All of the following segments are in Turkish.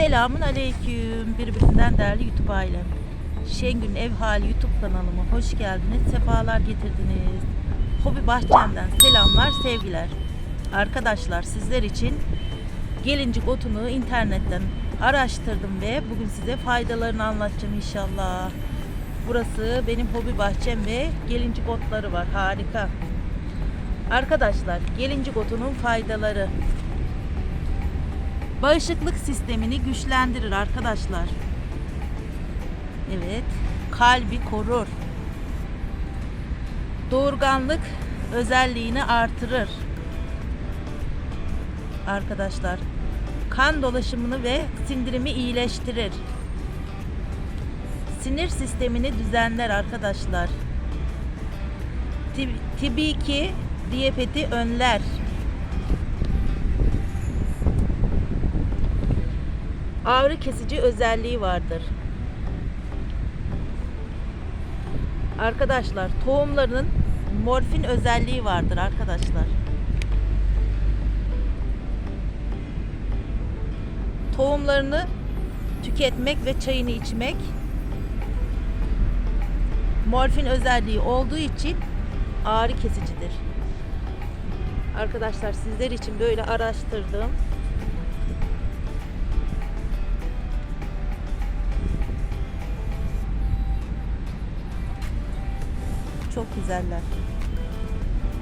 Selamun aleyküm birbirinden değerli YouTube ailem. Şengün Ev Hali YouTube kanalıma hoş geldiniz, sefalar getirdiniz. Hobi Bahçem'den selamlar, sevgiler. Arkadaşlar sizler için gelincik otunu internetten araştırdım ve bugün size faydalarını anlatacağım inşallah. Burası benim hobi bahçem ve gelincik otları var. Harika. Arkadaşlar gelincik otunun faydaları. Bağışıklık sistemini güçlendirir arkadaşlar. Evet. Kalbi korur. Doğurganlık özelliğini artırır. Arkadaşlar. Kan dolaşımını ve sindirimi iyileştirir. Sinir sistemini düzenler arkadaşlar. Tib- Tabii ki diyabeti önler. Ağrı kesici özelliği vardır. Arkadaşlar tohumlarının morfin özelliği vardır arkadaşlar. Tohumlarını tüketmek ve çayını içmek morfin özelliği olduğu için ağrı kesicidir. Arkadaşlar sizler için böyle araştırdım. Çok güzeller.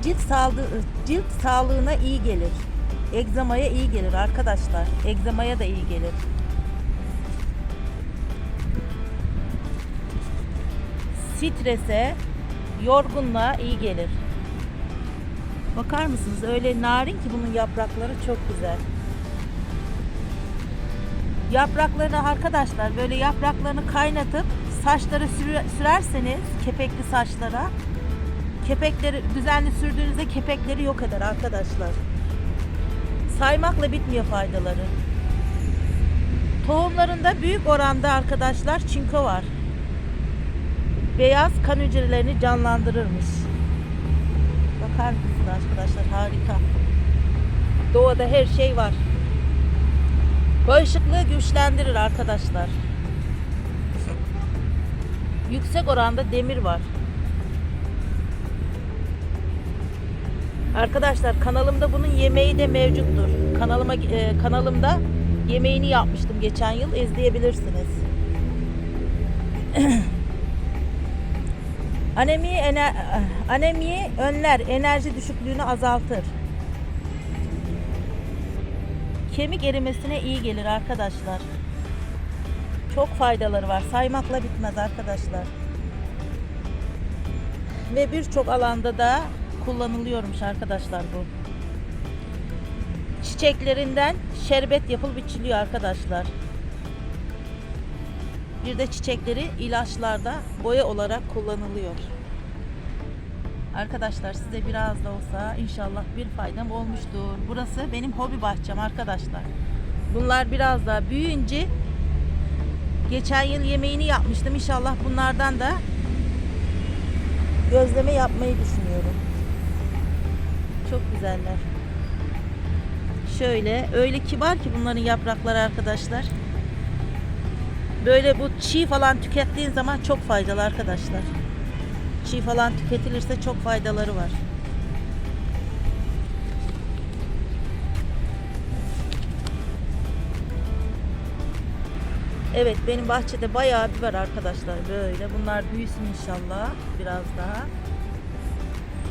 Cilt sağlığı, cilt sağlığına iyi gelir. Egzamaya iyi gelir arkadaşlar. Egzamaya da iyi gelir. Strese, yorgunluğa iyi gelir. Bakar mısınız? Öyle narin ki bunun yaprakları çok güzel. Yapraklarını arkadaşlar böyle yapraklarını kaynatıp saçlara sürerseniz kepekli saçlara kepekleri düzenli sürdüğünüzde kepekleri yok eder arkadaşlar. Saymakla bitmiyor faydaları. Tohumlarında büyük oranda arkadaşlar çinko var. Beyaz kan hücrelerini canlandırırmış. Bakar mısınız arkadaşlar harika. Doğada her şey var. Bağışıklığı güçlendirir arkadaşlar. Yüksek oranda demir var. Arkadaşlar kanalımda bunun yemeği de mevcuttur. Kanalıma e, kanalımda yemeğini yapmıştım geçen yıl izleyebilirsiniz. Anemi ener, anemiyi önler, enerji düşüklüğünü azaltır. Kemik erimesine iyi gelir arkadaşlar. Çok faydaları var. Saymakla bitmez arkadaşlar. Ve birçok alanda da kullanılıyormuş arkadaşlar bu. Çiçeklerinden şerbet yapılıp içiliyor arkadaşlar. Bir de çiçekleri ilaçlarda boya olarak kullanılıyor. Arkadaşlar size biraz da olsa inşallah bir faydam olmuştur. Burası benim hobi bahçem arkadaşlar. Bunlar biraz daha büyüyünce geçen yıl yemeğini yapmıştım. İnşallah bunlardan da gözleme yapmayı düşünüyorum. Çok güzeller. Şöyle öyle kibar ki bunların yaprakları arkadaşlar. Böyle bu çiğ falan tükettiğin zaman çok faydalı arkadaşlar. Çiğ falan tüketilirse çok faydaları var. Evet benim bahçede bayağı bir var arkadaşlar böyle. Bunlar büyüsün inşallah biraz daha.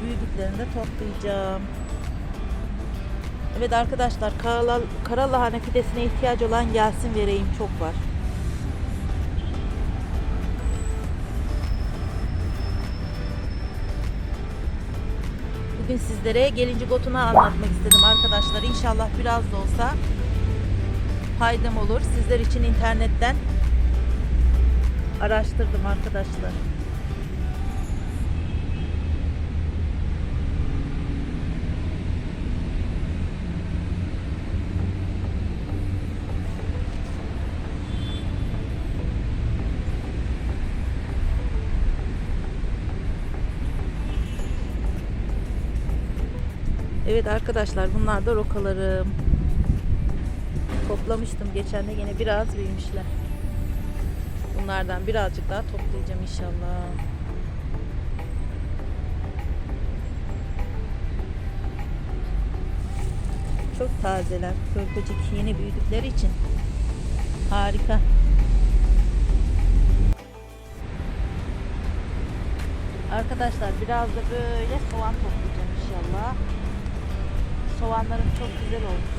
Büyüdüklerinde toplayacağım. Evet arkadaşlar karal, karalahane fidesine ihtiyacı olan gelsin vereyim çok var. Bugün sizlere gelincik otunu anlatmak istedim arkadaşlar. İnşallah biraz da olsa faydam olur. Sizler için internetten araştırdım arkadaşlar. Evet arkadaşlar bunlar da rokalarım. Toplamıştım geçen de yine biraz büyümüşler. Bunlardan birazcık daha toplayacağım inşallah. Çok tazeler. Körpecik yeni büyüdükleri için. Harika. Arkadaşlar biraz da böyle soğan toplayacağım inşallah. Soğanlarım çok güzel olmuş.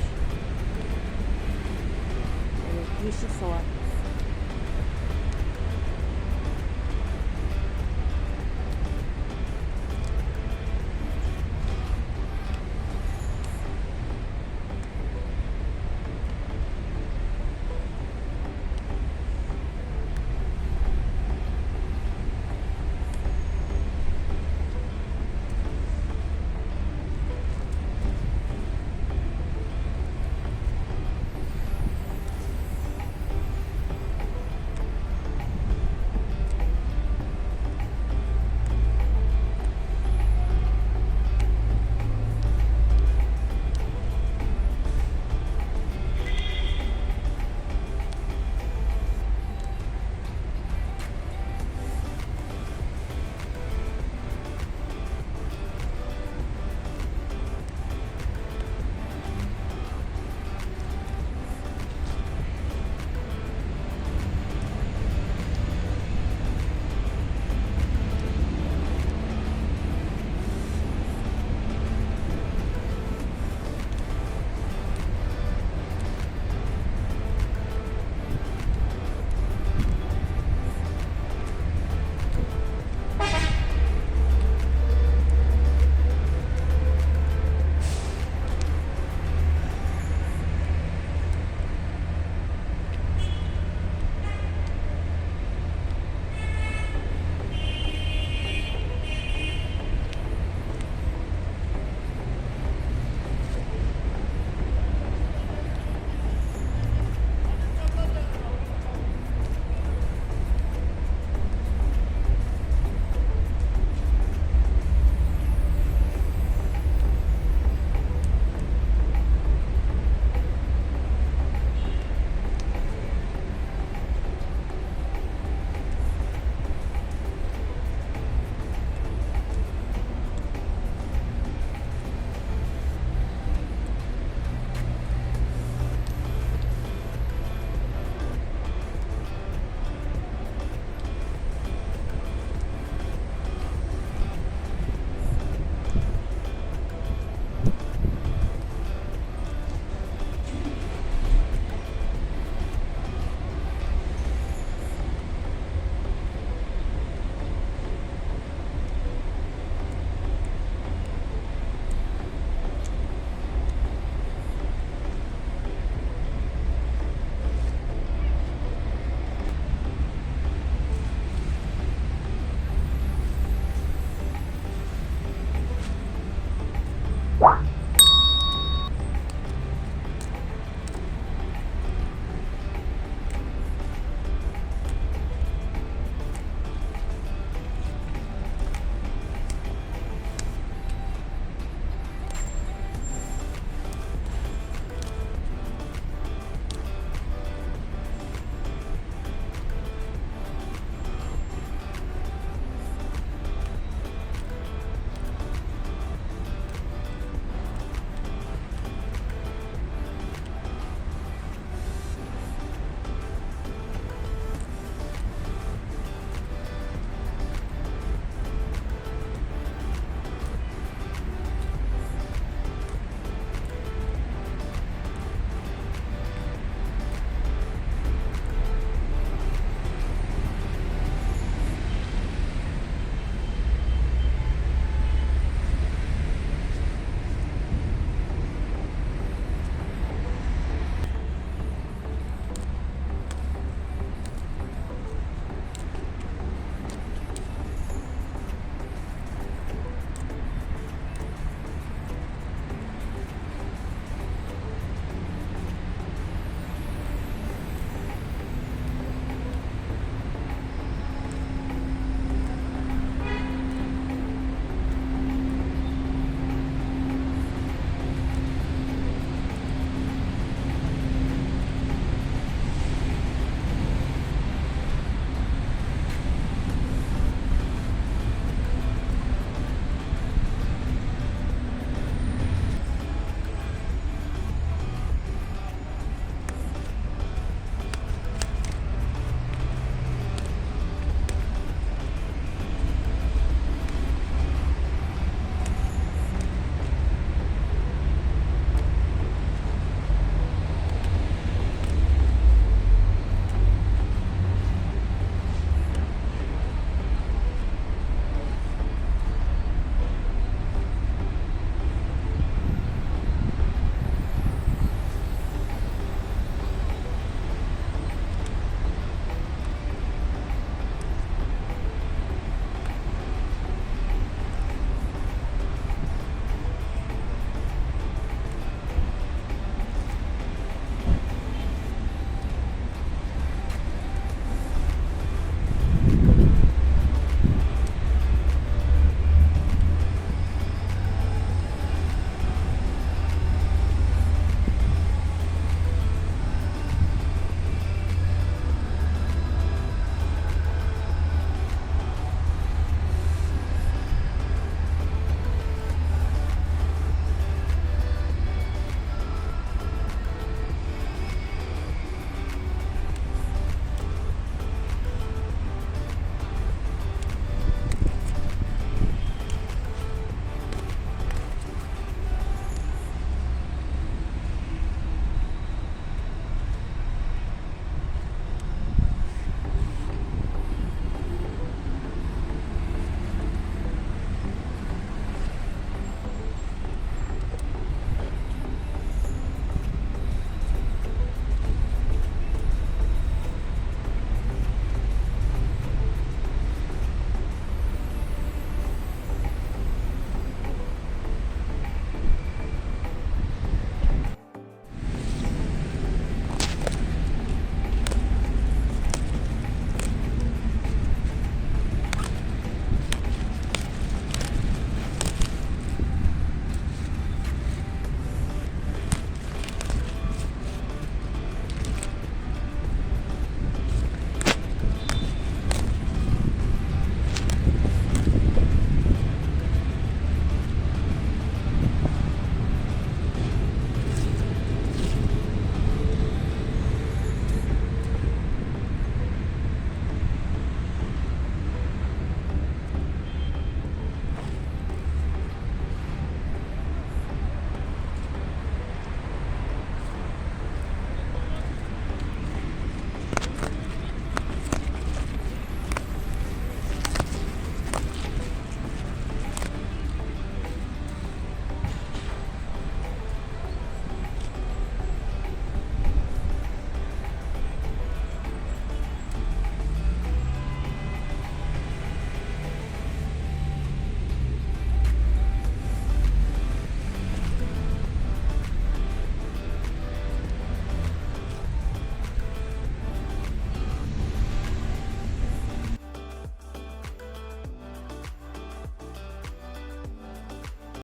Evet, yeşil soğan.